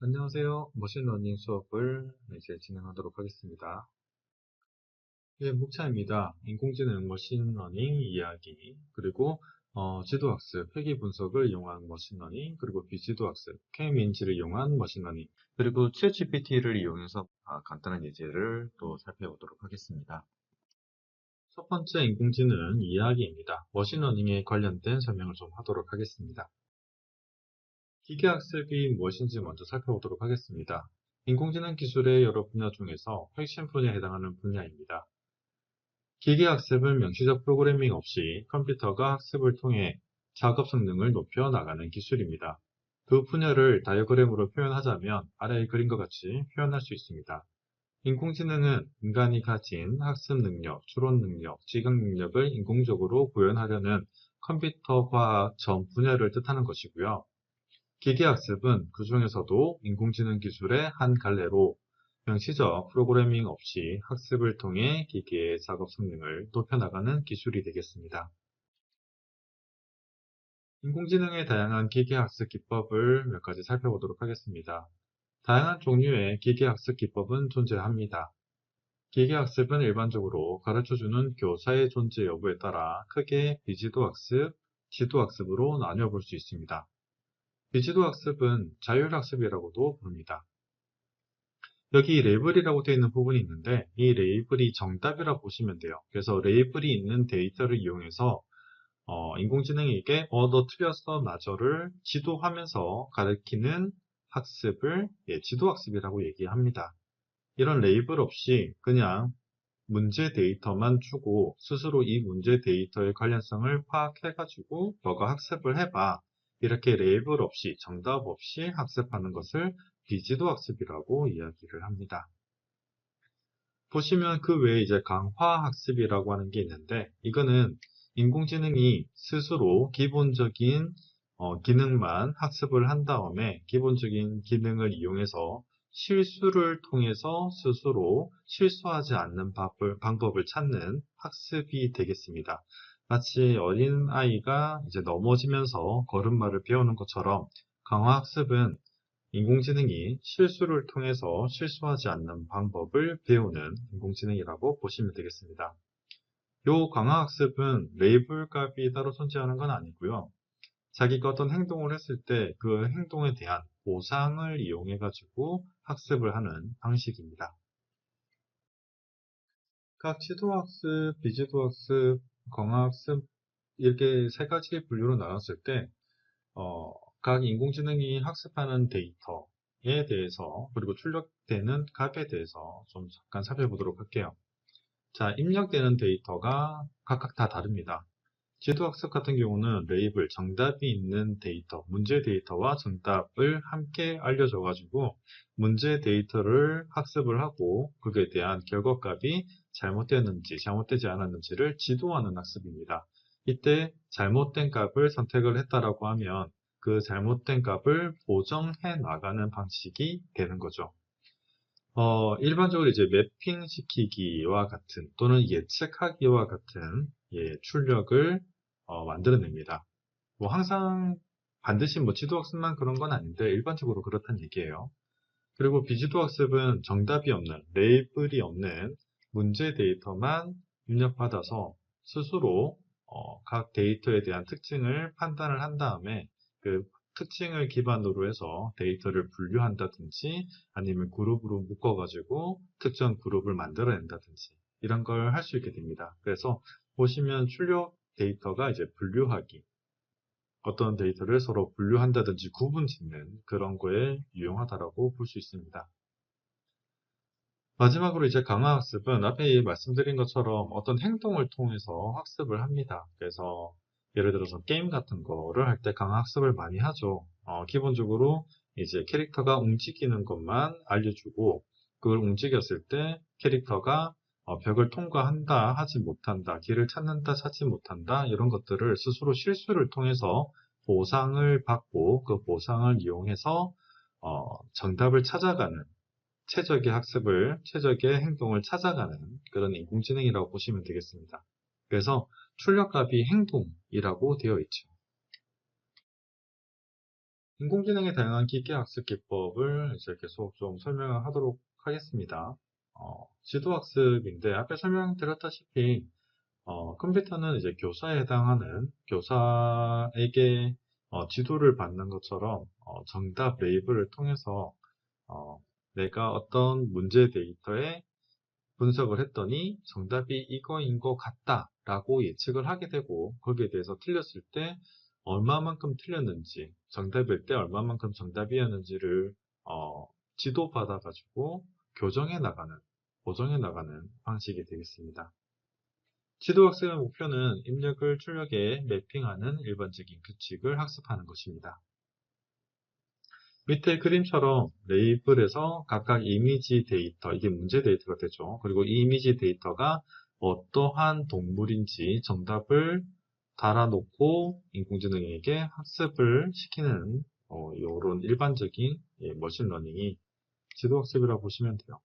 안녕하세요. 머신러닝 수업을 이제 진행하도록 하겠습니다. 예, 목차입니다. 인공지능 머신러닝 이야기, 그리고 어, 지도학습, 회귀 분석을 이용한 머신러닝, 그리고 비지도학습, K-민지를 이용한 머신러닝, 그리고 챗GPT를 이용해서 아, 간단한 예제를 또 살펴보도록 하겠습니다. 첫 번째 인공지능 이야기입니다. 머신러닝에 관련된 설명을 좀 하도록 하겠습니다. 기계학습이 무엇인지 먼저 살펴보도록 하겠습니다. 인공지능 기술의 여러 분야 중에서 핵심 분야에 해당하는 분야입니다. 기계학습은 명시적 프로그래밍 없이 컴퓨터가 학습을 통해 작업 성능을 높여 나가는 기술입니다. 그 분야를 다이어그램으로 표현하자면 아래의 그림과 같이 표현할 수 있습니다. 인공지능은 인간이 가진 학습 능력, 추론 능력, 지각 능력을 인공적으로 구현하려는 컴퓨터 과학 전 분야를 뜻하는 것이고요. 기계학습은 그 중에서도 인공지능 기술의 한 갈래로 명시적 프로그래밍 없이 학습을 통해 기계의 작업 성능을 높여나가는 기술이 되겠습니다. 인공지능의 다양한 기계학습 기법을 몇 가지 살펴보도록 하겠습니다. 다양한 종류의 기계학습 기법은 존재합니다. 기계학습은 일반적으로 가르쳐주는 교사의 존재 여부에 따라 크게 비지도학습, 지도학습으로 나뉘어 볼 수 있습니다. 비지도 학습은 자율학습이라고도 부릅니다. 여기 레이블이라고 되어 있는 부분이 있는데 이 레이블이 정답이라고 보시면 돼요. 그래서 레이블이 있는 데이터를 이용해서 어, 인공지능에게 어, 너 틀렸어, 맞아를 지도하면서 가르치는 학습을 예, 지도학습이라고 얘기합니다. 이런 레이블 없이 그냥 문제 데이터만 주고 스스로 이 문제 데이터의 관련성을 파악해가지고 너가 학습을 해봐. 이렇게 레이블 없이 정답 없이 학습하는 것을 비지도 학습이라고 이야기를 합니다. 보시면 그 외에 이제 강화 학습이라고 하는 게 있는데 이거는 인공지능이 스스로 기본적인 어, 기능만 학습을 한 다음에 기본적인 기능을 이용해서 실수를 통해서 스스로 실수하지 않는 방법을 찾는 학습이 되겠습니다. 마치 어린 아이가 이제 넘어지면서 걸음마를 배우는 것처럼 강화학습은 인공지능이 실수를 통해서 실수하지 않는 방법을 배우는 인공지능이라고 보시면 되겠습니다. 이 강화학습은 레이블 값이 따로 존재하는 건 아니고요. 자기가 어떤 행동을 했을 때 그 행동에 대한 보상을 이용해 가지고 학습을 하는 방식입니다. 각 지도학습, 비지도학습, 광학습 이렇게 세 가지 분류로 나눴을 때, 어, 각 인공지능이 학습하는 데이터에 대해서 그리고 출력되는 값에 대해서 좀 잠깐 살펴보도록 할게요. 자, 입력되는 데이터가 각각 다 다릅니다. 지도학습 같은 경우는 레이블, 정답이 있는 데이터, 문제 데이터와 정답을 함께 알려줘가지고 문제 데이터를 학습을 하고 그에 대한 결과값이 잘못되었는지 잘못되지 않았는지를 지도하는 학습입니다. 이때 잘못된 값을 선택을 했다라고 하면 그 잘못된 값을 보정해 나가는 방식이 되는 거죠. 어, 일반적으로 이제 매핑 시키기와 같은 또는 예측하기와 같은 예, 출력을 어, 만들어냅니다. 뭐 항상 반드시 뭐 지도학습만 그런 건 아닌데 일반적으로 그렇다는 얘기예요. 그리고 비지도학습은 정답이 없는, 레이블이 없는 문제 데이터만 입력받아서 스스로 어, 각 데이터에 대한 특징을 판단을 한 다음에 그 특징을 기반으로 해서 데이터를 분류한다든지 아니면 그룹으로 묶어가지고 특정 그룹을 만들어낸다든지 이런 걸 할 수 있게 됩니다. 그래서 보시면 출력 데이터가 이제 분류하기 어떤 데이터를 서로 분류한다든지 구분 짓는 그런 거에 유용하다라고 볼 수 있습니다. 마지막으로 이제 강화학습은 앞에 말씀드린 것처럼 어떤 행동을 통해서 학습을 합니다. 그래서 예를 들어서 게임 같은 거를 할 때 강화학습을 많이 하죠. 어, 기본적으로 이제 캐릭터가 움직이는 것만 알려주고 그걸 움직였을 때 캐릭터가 어, 벽을 통과한다, 하지 못한다, 길을 찾는다, 찾지 못한다 이런 것들을 스스로 실수를 통해서 보상을 받고 그 보상을 이용해서 어, 정답을 찾아가는 최적의 학습을, 최적의 행동을 찾아가는 그런 인공지능이라고 보시면 되겠습니다. 그래서 출력값이 행동이라고 되어 있죠. 인공지능의 다양한 기계 학습 기법을 이제 계속 좀 설명을 하도록 하겠습니다. 어, 지도학습인데 앞에 설명드렸다시피 어, 컴퓨터는 이제 교사에 해당하는 교사에게 어, 지도를 받는 것처럼 어, 정답 레이블을 통해서 어, 내가 어떤 문제 데이터에 분석을 했더니 정답이 이거인 것 같다 라고 예측을 하게 되고 거기에 대해서 틀렸을 때 얼마만큼 틀렸는지 정답일 때 얼마만큼 정답이었는지를 어, 지도 받아 가지고 교정해 나가는 보정해 나가는 방식이 되겠습니다. 지도학습의 목표는 입력을 출력에 매핑하는 일반적인 규칙을 학습하는 것입니다. 밑에 그림처럼 레이블에서 각각 이미지 데이터, 이게 문제 데이터가 되죠. 그리고 이 이미지 데이터가 어떠한 동물인지 정답을 달아놓고 인공지능에게 학습을 시키는 어, 이런 일반적인 예, 머신러닝이 지도학습이라고 보시면 돼요.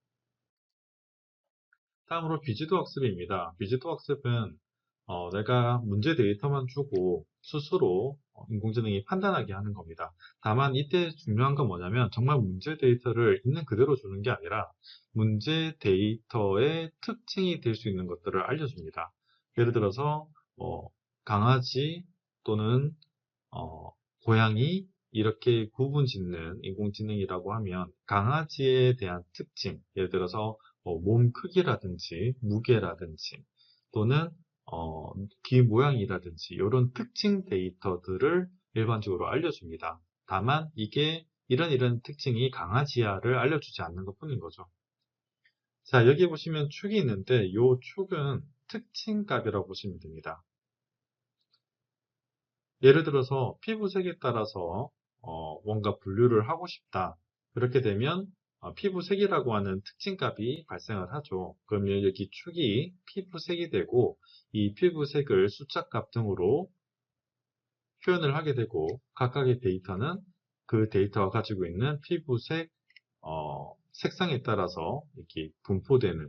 다음으로 비지도 학습입니다. 비지도 학습은 어, 내가 문제 데이터만 주고 스스로 어, 인공지능이 판단하게 하는 겁니다. 다만 이때 중요한 건 뭐냐면 정말 문제 데이터를 있는 그대로 주는 게 아니라 문제 데이터의 특징이 될 수 있는 것들을 알려줍니다. 예를 들어서 어, 강아지 또는 어, 고양이 이렇게 구분 짓는 인공지능이라고 하면 강아지에 대한 특징, 예를 들어서 뭐 몸 크기라든지 무게라든지 또는 어, 귀 모양이라든지 이런 특징 데이터들을 일반적으로 알려줍니다. 다만 이게 이런 이런 특징이 강아지야를 알려주지 않는 것 뿐인 거죠. 자 여기 보시면 축이 있는데 이 축은 특징 값이라고 보시면 됩니다. 예를 들어서 피부색에 따라서 어, 뭔가 분류를 하고 싶다. 그렇게 되면 어, 피부색이라고 하는 특징값이 발생을 하죠. 그러면 여기 축이 피부색이 되고 이 피부색을 숫자값 등으로 표현을 하게 되고 각각의 데이터는 그 데이터가 가지고 있는 피부색 어, 색상에 따라서 이렇게 분포되는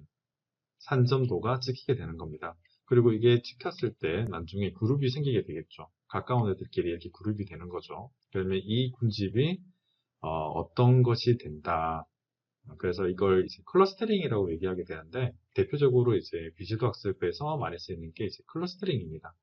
산점도가 찍히게 되는 겁니다. 그리고 이게 찍혔을 때 나중에 그룹이 생기게 되겠죠. 가까운 애들끼리 이렇게 그룹이 되는 거죠. 그러면 이 군집이 어, 떤 것이 된다. 그래서 이걸 이제 클러스터링이라고 얘기하게 되는데 대표적으로 이제 비지도 학습에서 많이 쓰이는 게 이제 클러스터링입니다.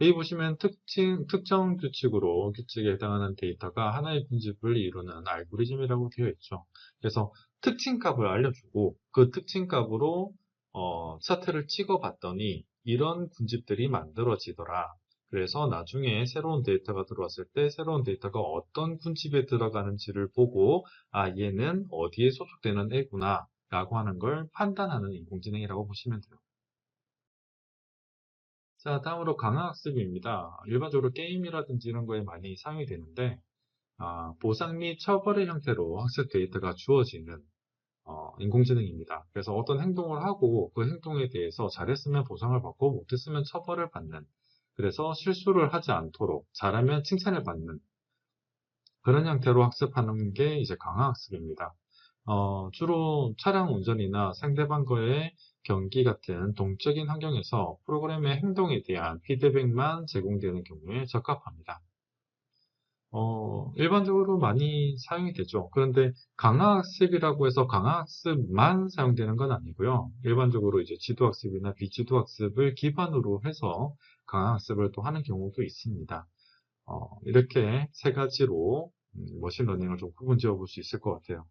여기 보시면 특징, 특정 규칙으로 규칙에 해당하는 데이터가 하나의 분집을 이루는 알고리즘이라고 되어 있죠. 그래서 특징값을 알려주고 그 특징값으로 어, 차트를 찍어봤더니 이런 군집들이 만들어지더라. 그래서 나중에 새로운 데이터가 들어왔을 때 새로운 데이터가 어떤 군집에 들어가는지를 보고 아 얘는 어디에 소속되는 애구나 라고 하는 걸 판단하는 인공지능이라고 보시면 돼요. 자 다음으로 강화학습입니다. 일반적으로 게임이라든지 이런 거에 많이 사용이 되는데 아, 보상 및 처벌의 형태로 학습 데이터가 주어지는 어, 인공지능입니다. 그래서 어떤 행동을 하고 그 행동에 대해서 잘했으면 보상을 받고 못했으면 처벌을 받는 그래서 실수를 하지 않도록 잘하면 칭찬을 받는 그런 형태로 학습하는 게 이제 강화학습입니다. 어, 주로 차량 운전이나 상대방과의 경기 같은 동적인 환경에서 프로그램의 행동에 대한 피드백만 제공되는 경우에 적합합니다. 어, 일반적으로 많이 사용이 되죠. 그런데 강화학습이라고 해서 강화학습만 사용되는 건 아니고요. 일반적으로 이제 지도학습이나 비지도학습을 기반으로 해서 강화학습을 또 하는 경우도 있습니다. 어, 이렇게 세 가지로 음, 머신러닝을 좀 구분 지어 볼 수 있을 것 같아요.